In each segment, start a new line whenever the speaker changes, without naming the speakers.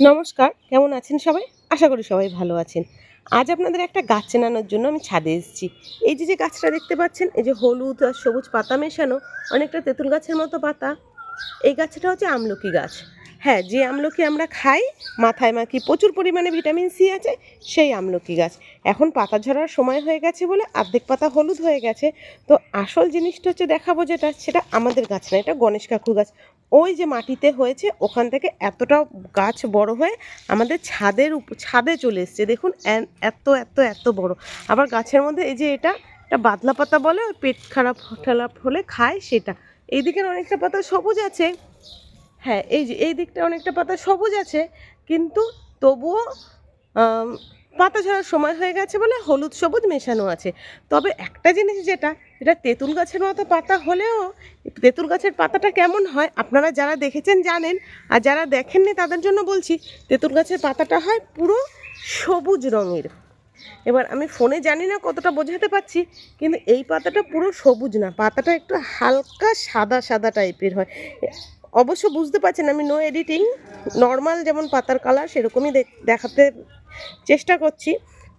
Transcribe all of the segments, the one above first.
নমস্কার, কেমন আছেন সবাই? আশা করি সবাই ভালো আছেন। আজ আপনাদের একটা গাছ চেনানোর জন্য আমি ছাদে এসেছি। এই যে যে গাছটা দেখতে পাচ্ছেন, এই যে হলুদ আর সবুজ পাতা মেশানো, অনেকটা তেঁতুল গাছের মতো পাতা। এই গাছটা হচ্ছে আমলকি গাছ। হ্যাঁ যে আমলকি আমরা খাই, মাথায় মাখি প্রচুর পরিমাণে ভিটামিন সি আছে, সেই আমলকি গাছ। এখন পাতা ঝরার সময় হয়ে গেছে বলে অর্ধেক পাতা হলুদ হয়ে গেছে। তো আসল জিনিসটা হচ্ছে দেখাবো যেটা, সেটা আমাদের গাছ না, এটা গণেশ কাকুর গাছ। ওই যে মাটিতে হয়েছে, ওখান থেকে এতটা গাছ বড় হয়ে আমাদের ছাদের ছাদে চলে এসছে। দেখুন এত এত এত বড়। আবার গাছের মধ্যে এই যে এটা এটা বাদলা পাতা বলে, ওই পেট খারাপ ঠারাপ হলে খায় সেটা। এই দিকের অনেকটা পাতা সবুজ আছে। হ্যাঁ এই যে, এই দিকটা অনেকটা পাতা সবুজ আছে, কিন্তু তবুও পাতা ঝরার সময় হয়ে গেছে বলে হলুদ সবুজ মেশানো আছে। তবে একটা জিনিস যেটা, এটা তেঁতুল গাছের মতো পাতা হলেও তেঁতুল গাছের পাতাটা কেমন হয় আপনারা যারা দেখেছেন জানেন, আর যারা দেখেননি তাদের জন্য বলছি, তেঁতুল গাছের পাতাটা হয় পুরো সবুজ রঙের। এবার আমি ফোনে জানি না কতটা বোঝাতে পারছি, কিন্তু এই পাতাটা পুরো সবুজ না, পাতাটা একটু হালকা সাদা সাদা টাইপের হয়। অবশ্য বুঝতে পারছেন, আমি নো এডিটিং নর্মাল যেমন পাতার কালার সেরকমই দেখ- দেখাতে চেষ্টা করছি।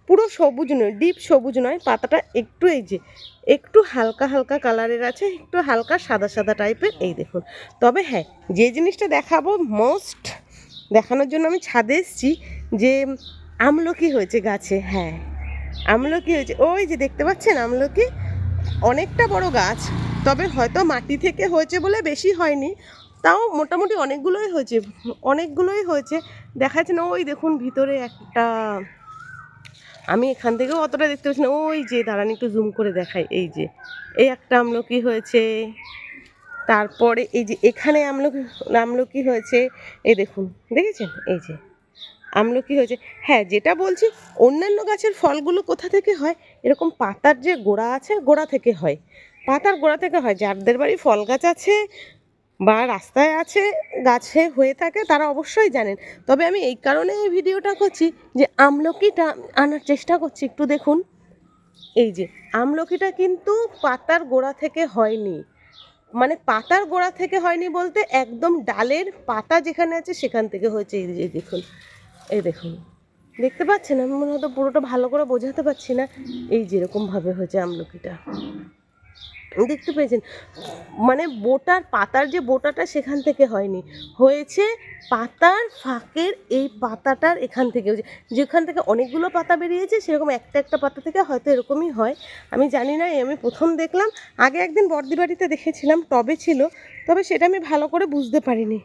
পুরো সবুজ নয় ডিপ সবুজ নয়, পাতাটা একটু এই যে, একটু হালকা হালকা কালারের আছে, একটু হালকা সাদা সাদা টাইপের এই দেখুন। তবে হ্যাঁ যে জিনিসটা দেখাবো মোস্ট দেখানোর জন্য আমি ছাদে এসেছি যে আমলকি হয়েছে গাছে হ্যাঁ। আমলকি হয়েছে, ওই যে দেখতে পাচ্ছেন আমলকি? অনেকটা বড় গাছ, তবে হয়তো মাটি থেকে হয়েছে বলে বেশি হয়নি। তাও মোটামুটি অনেকগুলোই হয়েছে অনেকগুলোই হয়েছে। দেখা যাচ্ছে না, ওই দেখুন ভিতরে একটা, আমি এখান থেকেও অতটা দেখতে পাচ্ছি না, ওই যে দাঁড়ান একটু জুম করে দেখাই, এই যে, এই একটা আমলকি হয়েছে, তারপরে এই যে এখানে আমলকি আমলকি হয়েছে, এই দেখুন, দেখেছেন? এই যে, আমলকি হয়েছে হ্যাঁ যেটা বলছি, অন্যান্য গাছের ফলগুলো কোথা থেকে হয়? এরকম পাতার যে গোড়া আছে, গোড়া থেকে হয়। পাতার গোড়া থেকে হয়, যাদের বাড়ি ফল গাছ আছে বা রাস্তায় আছে, গাছে হয়ে থাকে, তারা অবশ্যই জানেন। তবে আমি এই কারণে এই ভিডিওটা করছি যে আমলকিটা আনার চেষ্টা করছি, একটু দেখুন। এই যে, আমলকিটা কিন্তু পাতার গোড়া থেকে হয়নি। মানে পাতার গোড়া থেকে হয়নি বলতে একদম ডালের পাতা যেখানে আছে সেখান থেকে হয়েছে। এই যে দেখুন, এই দেখুন। দেখতে পাচ্ছেন? আমি মনে হয়তো পুরোটা ভালো করে বোঝাতে পারছি না। এই যেরকমভাবে হয়েছে আমলকিটা। দেখতে পেয়েছেন। মানে বোটার, পাতার যে বোটাটা সেখান থেকে হয়নি। হয়েছে পাতার ফাঁকের এই পাতাটার এখান থেকে। যেখান থেকে অনেকগুলো পাতা বেরিয়েছে, সেরকম একটা একটা পাতা থেকে হয়তো এরকমই হয়। আমি জানি না আমি প্রথম দেখলাম। আগে একদিন বর্দি বাড়িতে দেখেছিলাম টবে ছিল। তবে সেটা আমি ভালো করে বুঝতে পারিনি।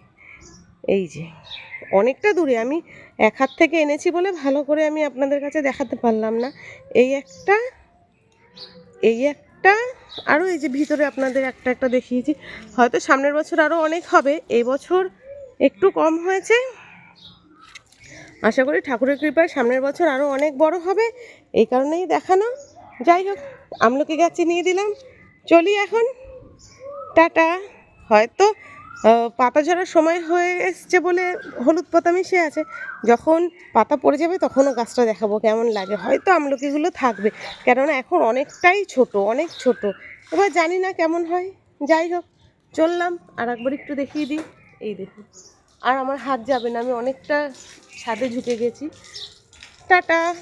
এই যে, অনেকটা দূরে। আমি এক হাত থেকে এনেছি বলে ভালো করে আমি আপনাদের কাছে দেখাতে পারলাম না। এই একটা এই একটা আরও এই যে ভিতরে আপনাদের একটা একটা দেখিয়েছি। হয়তো সামনের বছর আরও অনেক হবে, এই বছর একটু কম হয়েছে। আশা করি ঠাকুরের কৃপায় সামনের বছর আরও অনেক বড় হবে, এই কারণেই দেখানো। যাই হোক, আমলকি গাছে নিয়ে দিলাম। চলি এখন। টাটা। হয়তো পাতা ঝরার সময় হয়ে এসছে বলে হলুদ পাতা মিশে আছে। যখন পাতা পড়ে যাবে তখনও গাছটা দেখাবো কেমন লাগে। হয়তো আমলকিগুলো থাকবে। কেননা এখন অনেকটাই ছোট, অনেক ছোট। এবার জানি না কেমন হয়। যাই হোক, চললাম। আর একবার একটু দেখিয়ে দিই। এই দেখুন। আর আমার হাত যাবে না, আমি অনেকটা ছাদে ঝুঁকে গেছি। টাটা!